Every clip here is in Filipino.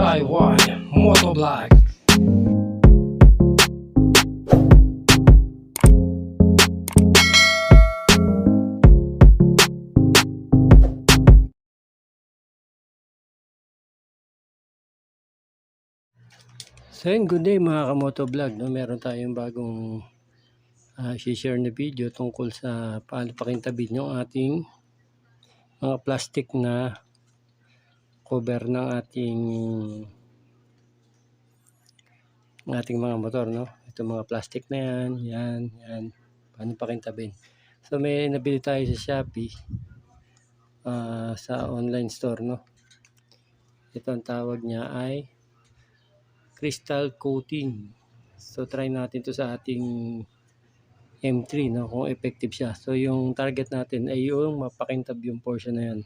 DIY Motovlog So yun, good day mga kamoto vlog. No? Meron tayong bagong ah, share na video tungkol sa paano pakintabin yung ating mga plastic na cover ng ating ng ating mga motor. No? Ito mga plastic na yan, yan, yan. Paano pakintabin. So may nabili tayo sa Shopee ah, sa online store. No? Ito ang tawag niya ay crystal coating. So try natin to sa ating M3 no kung effective siya. So yung target natin ay yung mapakintab yung portion na yan.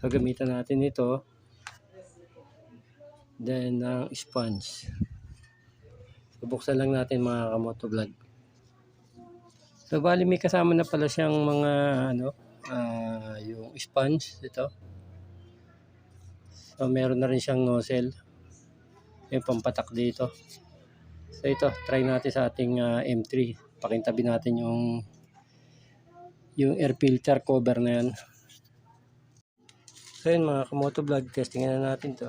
So gamitan natin ito. Then ang sponge. So buksan lang natin mga kamoto vlog. So bali may kasama na pala siyang mga ano ah, yung sponge ito. So meron na rin siyang nozzle yung pampatak dito. So ito, try natin sa ating ah, M3. Pakintabi natin yung yung air filter cover na yan. So yun mga kamoto vlog, testing na natin to.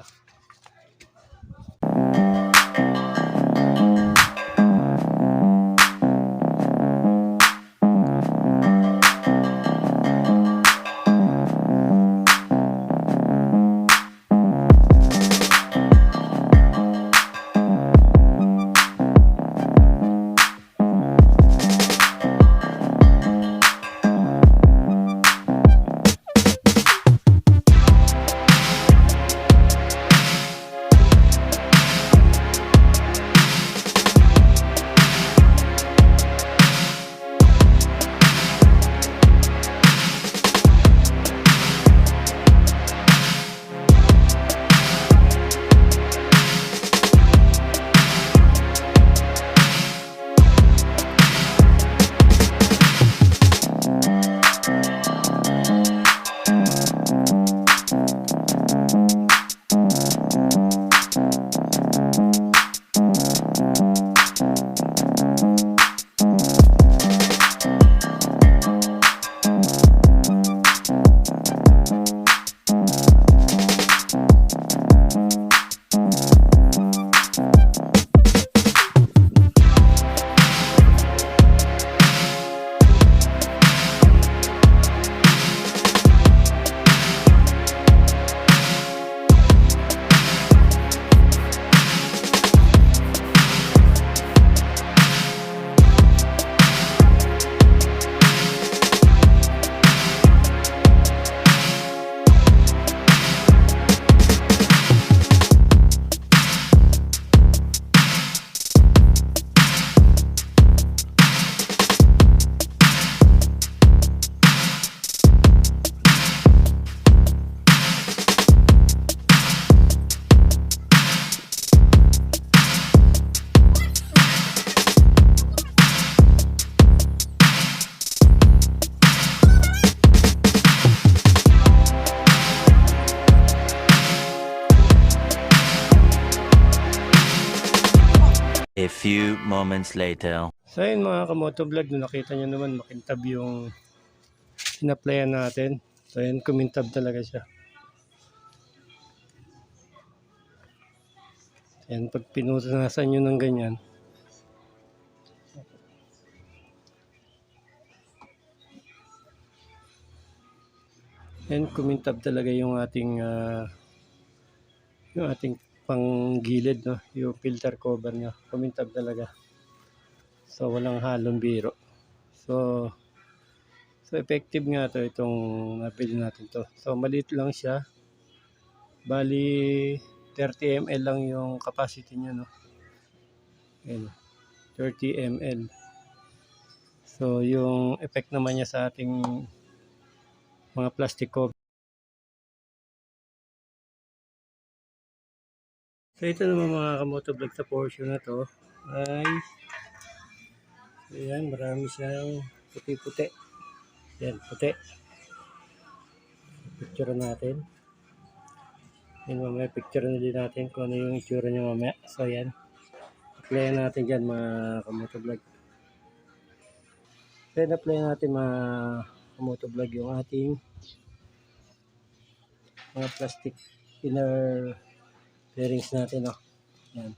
A few moments later. So yun mga kamoto vlog, nakita nyo naman makintab yung sinaplayan natin. So yun, kumintab talaga siya. Yan, pag pinunasan nyo ng ganyan, yan, kumintab talaga yung ating ah, yung ating panggilid, no? yung filter cover niya. Kumintab talaga. So, walang halong biro. So, so effective nga to itong nabili natin to. So, maliit lang siya. Bali, 30 ml lang yung capacity niya, no? Ayan, 30 ml. So, yung effect naman niya sa ating mga plastic cover. So, ito naman mga kamotovlog sa portion na to ay Ayan, marami siyang puti-puti. Ayan, puti. Picture natin. Yun mamaya picture na din natin kung ano yung itsura niya mamaya. So yan. Play natin dyan mga kamotovlog. Na play natin mga kamotovlog yung ating mga plastic inner bearings natin. Oh. Yan.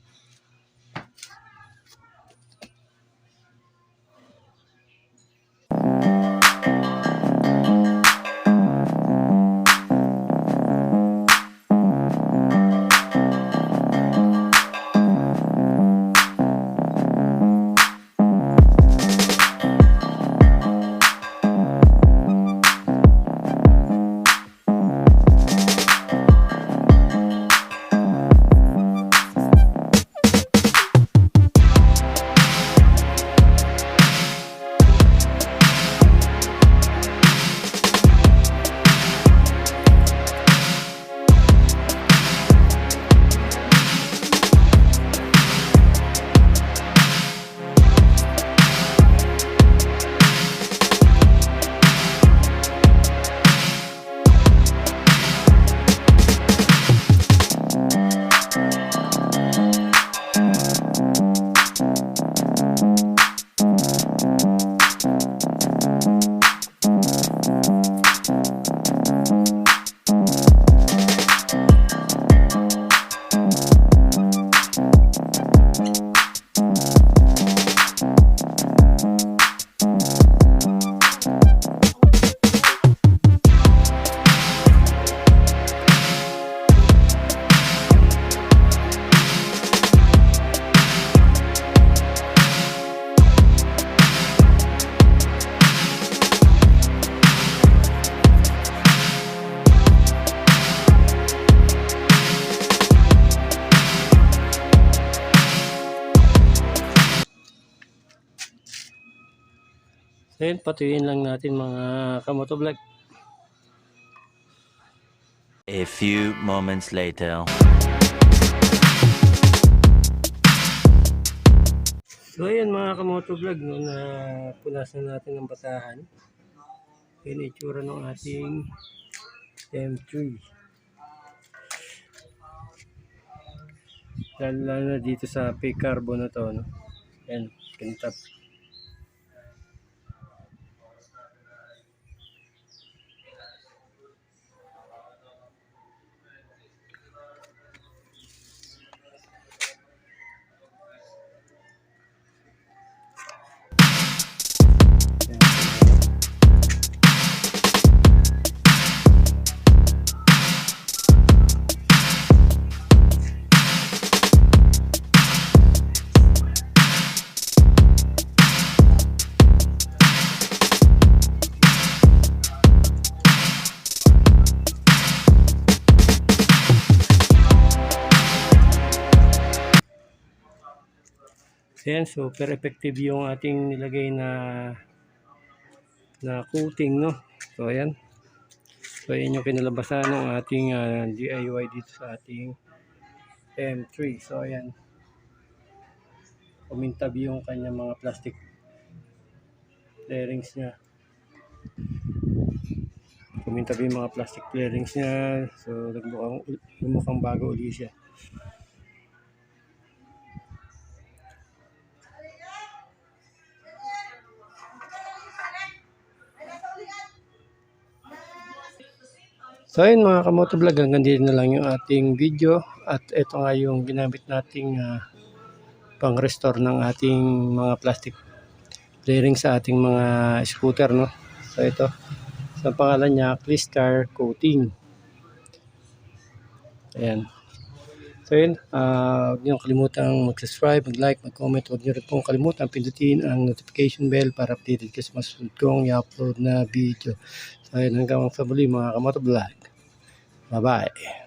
So yun, patuyin lang natin mga kamotovlog. A few moments later. So ayan mga kamotovlog, no, na punasan natin ng basahan. Yun itsura ng ating M3. Lalo na dito sa pay carbon na to. No? Yan, kintap. So super effective yung ating nilagay na na coating, no? So ayan. So yan yung kinalabasan ng ating ah, DIY dito sa ating M3. So ayan. Kumintab yung kanyang mga plastic bearings niya. Kumintab yung mga plastic bearings niya. So nagmukhang, mukhang bago uli siya. So ayun mga kamotovlog, hanggang dito na lang yung ating video at ito nga yung ginamit nating ah, pang restore ng ating mga plastic bearing sa ating mga scooter no. So ito, sa pangalan niya Clistar Coating. Ayan. So yun, ah, huwag niyo kalimutang mag-subscribe, mag-like, mag-comment. Huwag niyo rin pong kalimutan pindutin ang notification bell para updated kayo sa mga susunod kong i-upload na video. So ayun, hanggang sa muli mga kamotovlog. Bye-bye.